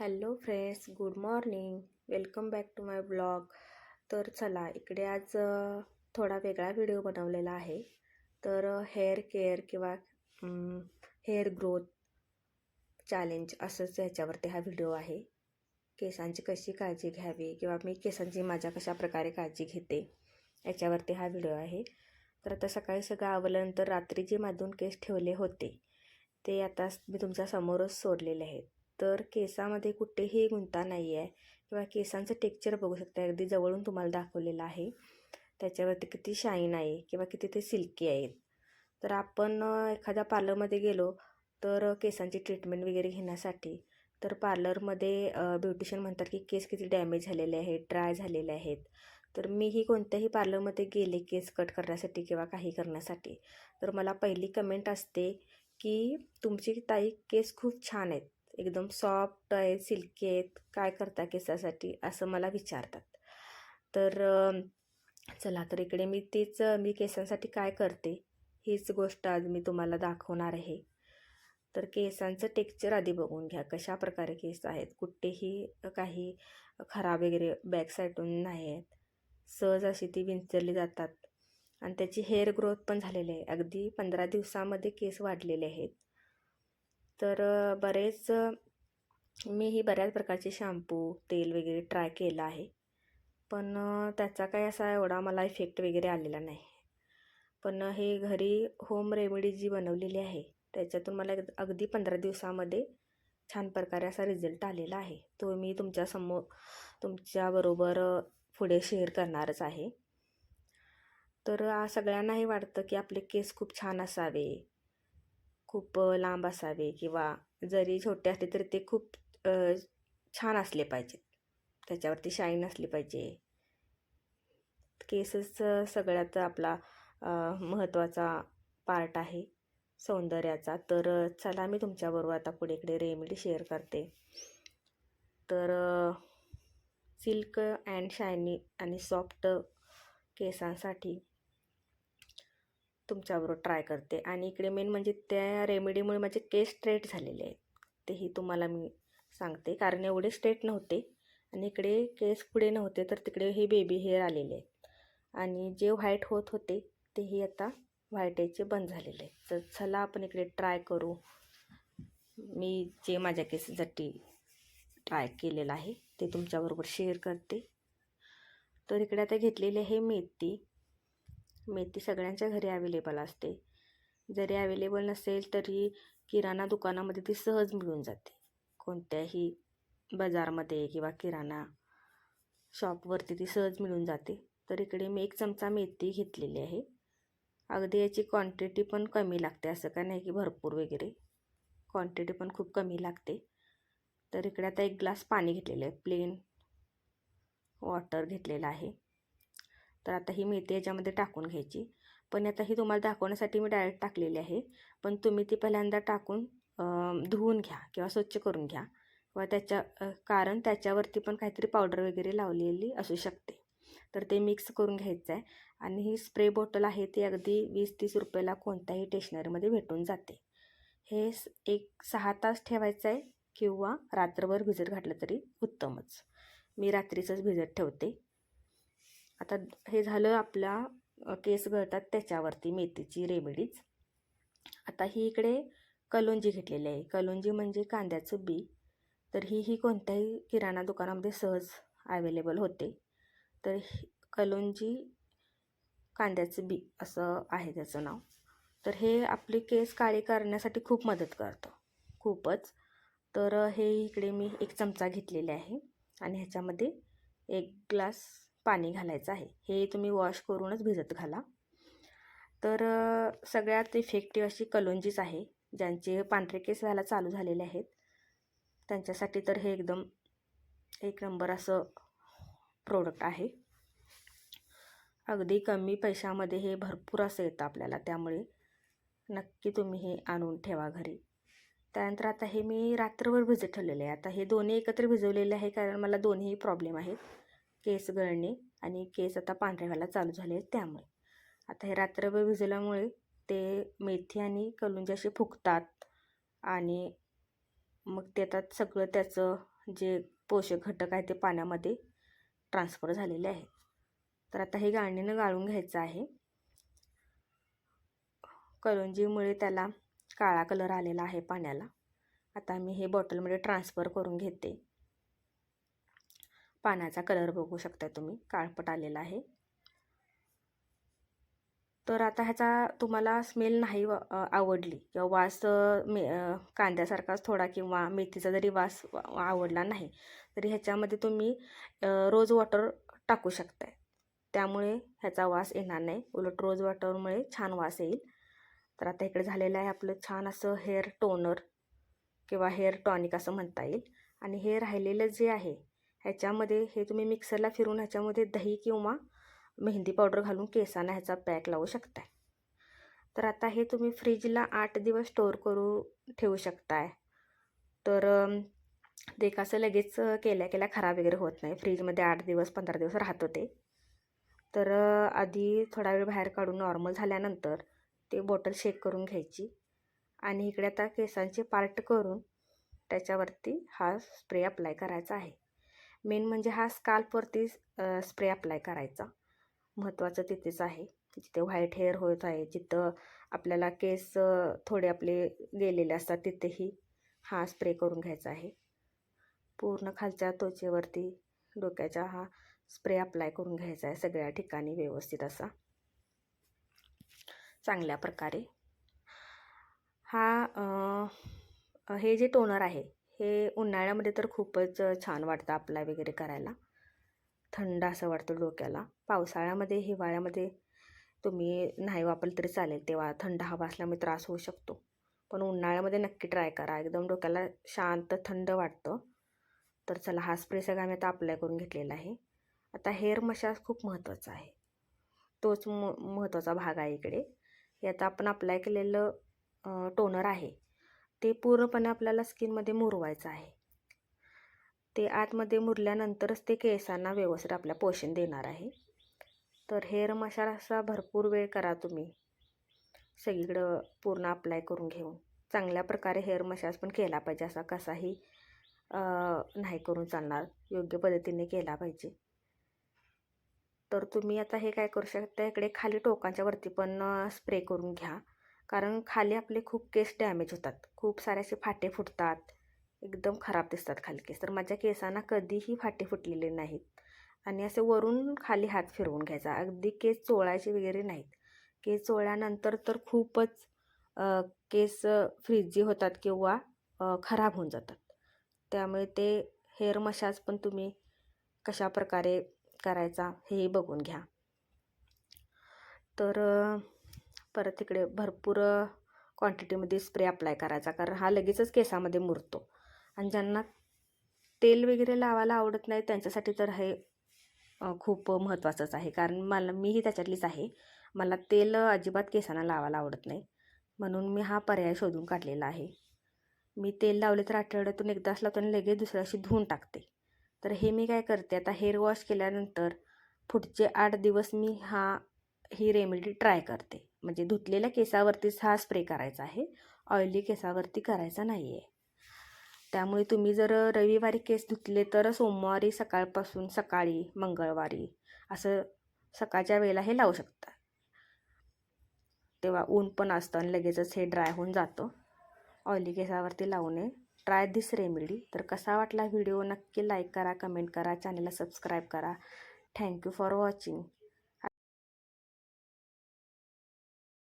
Hello friends good morning. Welcome back to my blog. तर चला इकडे आज थोडा वेगळा व्हिडिओ बनवलेला आहे. तर हेअर केअर किंवा हेअर ग्रोथ चॅलेंज असंच ह्याच्यावरती हा व्हिडिओ आहे. केसांची कशी काळजी घ्यावी किंवा मी केसांची माझ्या कशा प्रकारे काळजी घेते याच्यावरती हा व्हिडिओ आहे. तर आता सकाळी सगळं आवल्यानंतर रात्री जे माझून केस ठेवले होते ते आता मी तुमच्या समोरच सोडलेले आहेत. तर केसामध्ये कुठेही गुंता नाही आहे. किंवा केसांचं टेक्चर बघू शकता. अगदी जवळून तुम्हाला दाखवलेलं आहे. त्याच्यावरती किती शाईन आहे किंवा किती ते सिल्की आहेत तर आपण एखाद्या पार्लरमध्ये गेलो तर केसांची ट्रीटमेंट वगैरे घेण्यासाठी तर पार्लरमध्ये ब्युटिशियन म्हणतात की केस किती डॅमेज झालेले आहेत ड्राय झालेले आहेत. तर मीही कोणत्याही पार्लरमध्ये गेले केस कट करण्यासाठी किंवा काही करण्यासाठी तर मला पहिली कमेंट असते की तुमची ताई केस खूप छान आहेत. एकदम सॉफ्ट आहेत सिल्की आहेत काय करता केसासाठी असं मला विचारतात. तर चला तर इकडे मी तेच मी केसांसाठी काय करते हीच गोष्ट आज मी तुम्हाला दाखवणार आहे. तर केसांचं टेक्चर आधी बघून घ्या कशा प्रकारे केस आहेत कुठेही काही खराब वगैरे बॅक साईडून नाही आहेत. सहज अशी ती विंचरली जातात. आणि त्याची हेअर ग्रोथ पण झालेली आहे. अगदी पंधरा दिवसामध्ये केस वाढलेले आहेत. तर बरेच मी ही बऱ्याच प्रकारचे शॅम्पू तेल वगैरे ट्राय केलं आहे. पण त्याचा काही असा एवढा मला इफेक्ट वगैरे आलेला नाही. पण हे घरी होम रेमेडी जी बनवलेली आहे त्याच्यातून मला एक- अगदी पंधरा दिवसामध्ये छान प्रकारे असा रिझल्ट आलेला आहे. तो मी तुमच्यासमोर तुमच्याबरोबर पुढे शेअर करणारच आहे. तर सगळ्यांना सगळ्यांनाही वाटतं की आपले केस खूप छान असावे खूप लांब असावे किंवा जरी छोटे असले तरी ते खूप छान असले पाहिजेत. त्याच्यावरती शाईन असली पाहिजे. केसच सगळ्यात आपला महत्त्वाचा पार्ट आहे सौंदर्याचा. तर चला मी तुमच्याबरोबर आता पुढे इकडे रेमेडी शेअर करते. तर सिल्क अँड शायनी आणि सॉफ्ट केसांसाठी तुमच्याबरोबर ट्राय करते. आणि इकडे मेन म्हणजे त्या रेमेडीमुळे माझे केस स्ट्रेट झालेले आहेत. तेही तुम्हाला मी सांगते. कारण एवढे स्ट्रेट नव्हते. आणि इकडे केस पुढे नव्हते तर तिकडे हे बेबी हेअर आलेले आहेत. आणि जे व्हाईट होत होते तेही आता व्हाईट यायचे बंद झालेले आहेत. तर चला आपण इकडे ट्राय करू. मी जे माझ्या केसासाठी ट्राय केलेलं आहे ते तुमच्याबरोबर शेअर करते. तर इकडे आता घेतलेली आहे मेथी. मेथी सगळ्यांच्या घरी अवेलेबल असते. जरी अवेलेबल नसेल तरी किराणा दुकानामध्ये ती सहज मिळून जाते. कोणत्याही बाजारमध्ये किंवा किराणा शॉपवरती ती सहज मिळून जाते. तर इकडे मी एक चमचा मेथी घेतलेली आहे. अगदी याची क्वांटिटी पण कमी लागते असं काय नाही की भरपूर वगैरे. क्वांटिटी पण खूप कमी लागते. तर इकडे आता एक ग्लास पाणी घेतलेलं आहे. प्लेन वॉटर घेतलेलं आहे. तर आता ही मेथी याच्यामध्ये टाकून घ्यायची. पण आता ही तुम्हाला दाखवण्यासाठी मी डायरेक्ट टाकलेली आहे. पण तुम्ही ती पहिल्यांदा टाकून धुवून घ्या किंवा स्वच्छ करून घ्या. किंवा त्याच्या कारण त्याच्यावरती पण काहीतरी पावडर वगैरे लावलेली असू शकते. तर ते मिक्स करून घ्यायचं आहे आणि ही स्प्रे बॉटल आहे ती अगदी वीस तीस रुपयाला कोणत्याही स्टेशनरीमध्ये भेटून जाते. हे एक सहा तास ठेवायचं आहे किंवा रात्रभर भिजत घातलं तरी उत्तमच. मी रात्रीचंच भिजत ठेवते. आता हे झालं आपला केस गळतात त्याच्यावरती मेथीची रेमेडीज आता ही इकडे कलोंजी घेतलेली आहे. कलोंजी म्हणजे कांद्याचं बी. तर ही ही कोणत्याही किराणा दुकानामध्ये सहज अवेलेबल होते. तर ही कलोंजी कांद्याचं बी असं आहे त्याचं नाव. तर हे आपले केस काळे करण्यासाठी खूप मदत करतं. खूपच. तर हे इकडे मी एक चमचा घेतलेले आहे. आणि ह्याच्यामध्ये एक ग्लास पाणी घालायचं आहे. हे तुम्ही वॉश करूनच भिजत घाला. तर सगळ्यात इफेक्टिव्ह अशी कलोंजीच आहे ज्यांचे पांढरे केस व्हायला चालू झालेले आहेत. त्यांच्यासाठी तर हे एकदम एक नंबर असं प्रोडक्ट आहे. अगदी कमी पैशामध्ये हे भरपूर असं येतं आपल्याला त्यामुळे नक्की तुम्ही हे आणून ठेवा घरी. त्यानंतर आता हे मी रात्रभर भिजत ठेवलेले आहे. आता हे दोन्ही एकत्र भिजवलेले आहे कारण मला दोन्ही प्रॉब्लेम आहेत. केस गळणे आणि केस आता पांढरे व्हायला चालू झाले आहेत त्यामुळे. आता हे रात्रभर भिजल्यामुळे ते मेथी आणि कलुंजी असे फुगतात आणि मग ते आता सगळं त्याचं जे पोषक घटक आहे ते पाण्यामध्ये ट्रान्सफर झालेले आहे. तर आता हे गाळणीनं गाळून घ्यायचं आहे. कलुंजीमुळे त्याला काळा कलर आलेला आहे पाण्याला. आता मी हे बॉटलमध्ये ट्रान्सफर करून घेते. पाण्याचा कलर बघू शकता तुम्ही. काळपट आलेला आहे. तर आता ह्याचा तुम्हाला स्मेल नाही आवडली किंवा वास मे कांद्यासारखाच थोडा किंवा मेथीचा जरी वास आवडला नाही तरी ह्याच्यामध्ये तुम्ही रोज वॉटर टाकू शकताय. त्यामुळे ह्याचा वास येणार नाही. उलट रोज वॉटरमुळे छान वास येईल. तर आता इकडे झालेलं आहे आपलं छान असं हेअर टोनर किंवा हेअर टॉनिक असं म्हणता येईल. आणि हे राहिलेलं जे आहे ह्याच्यामध्ये हे तुम्ही मिक्सरला फिरून ह्याच्यामध्ये दही किंवा मेहंदी पावडर घालून केसांना ह्याचा पॅक लावू शकताय. तर आता हे तुम्ही फ्रीजला आठ दिवस स्टोअर करू ठेवू शकताय. तर ते कसं लगेच केल्या केल्या खराब वगैरे होत नाही. फ्रीजमध्ये आठ दिवस पंधरा दिवस राहत होते तर आधी थोडा वेळ बाहेर काढून नॉर्मल झाल्यानंतर ते बॉटल शेक करून घ्यायची. आणि इकडे आता केसांचे पार्ट करून त्याच्यावरती हा स्प्रे अप्लाय करायचा आहे. मेन म्हणजे हा स्काल्पवरती स्प्रे अप्लाय करायचा. महत्त्वाचं तिथेच आहे. जिथे व्हाईट हेअर होत आहे जिथं आपल्याला केस थोडे आपले गेलेले असतात तिथेही हा स्प्रे करून घ्यायचा आहे. पूर्ण खालच्या त्वचेवरती डोक्याचा हा स्प्रे अप्लाय करून घ्यायचा आहे सगळ्या ठिकाणी व्यवस्थित असा. चांगल्या प्रकारे. हा हे जे टोनर आहे हे उन्हाळ्यामध्ये तर खूपच छान वाटतं अप्लाय वगैरे करायला. थंड असं वाटतं डोक्याला. पावसाळ्यामध्ये हिवाळ्यामध्ये तुम्ही नाही वापरलं तरी चालेल. तेव्हा थंड हवा असल्यामुळे त्रास होऊ शकतो. पण उन्हाळ्यामध्ये नक्की ट्राय करा. एकदम डोक्याला शांत थंड वाटतं. तर चला हा स्प्रे सगळा मी आता अप्लाय करून घेतलेला आहे. आता हेअर मशाज खूप महत्त्वाचा आहे. तोच म महत्त्वाचा भाग आहे इकडे. हे आता आपण अप्लाय केलेलं टोनर आहे. ते पूर्णपणे आपल्याला स्किनमध्ये मुरवायचं आहे. ते आतमध्ये मुरल्यानंतरच ते केसांना व्यवस्थित आपल्या पोषण देणार आहे. तर हेअर मशाज असा भरपूर वेळ करा तुम्ही. सगळीकडं पूर्ण अप्लाय करून घेऊन. चांगल्या प्रकारे हेअर मसाज पण केला पाहिजे असा कसाही नाही करून चालणार. योग्य पद्धतीने केला पाहिजे. तर तुम्ही आता हे काय करू शकता? इकडे खाली टोकांच्या वरती पण स्प्रे करून घ्या. कारण खाली आपले खूप केस डॅमेज होतात. खूप सारे असे फाटे फुटतात. एकदम खराब दिसतात खाली केस. तर माझ्या केसांना कधीही फाटे फुटलेले नाहीत. आणि असे वरून खाली हात फिरवून घ्यायचा. अगदी केस चोळायचे वगैरे नाहीत. केस चोळल्यानंतर तर खूपच केस फ्रिजी होतात किंवा खराब होऊन जातात. त्यामुळे ते हेअर मशाज पण तुम्ही कशा प्रकारे करायचा हेही बघून घ्या. तर परत इकडे भरपूर क्वांटिटीमध्ये स्प्रे अप्लाय करायचा. कारण हा लगेचच केसामध्ये मुरतो. आणि ज्यांना तेल वगैरे लावायला आवडत नाही त्यांच्यासाठी तर हे खूप महत्त्वाचंच आहे. कारण मला मीही त्याच्यातलीच आहे. मला तेल अजिबात केसांना लावायला आवडत नाही. म्हणून मी हा पर्याय शोधून काढलेला आहे. मी तेल लावले तर आठवड्यातून एकदाच लावतो आणि लगेच दुसऱ्याशी धुवून टाकते. तर हे मी काय करते आता हेअर वॉश केल्यानंतर पुढचे आठ दिवस मी हा ही रेमेडी ट्राय करते. म्हणजे धुतलेल्या केसावरतीच हा स्प्रे करायचा आहे. ऑइली केसावरती करायचा नाही आहे त्यामुळे तुम्ही जर रविवारी केस धुतले तर सोमवारी सकाळपासून सकाळी मंगळवारी असं सकाळच्या वेळेला हे लावू शकता. तेव्हा ऊन पण असतं आणि लगेचच हे ड्राय होऊन जातं. ऑइली केसावरती लावू नये. Try this remedy. तर कसा वाटला व्हिडिओ नक्की लाईक करा कमेंट करा चॅनलला सबस्क्राईब करा. Thank you for watching.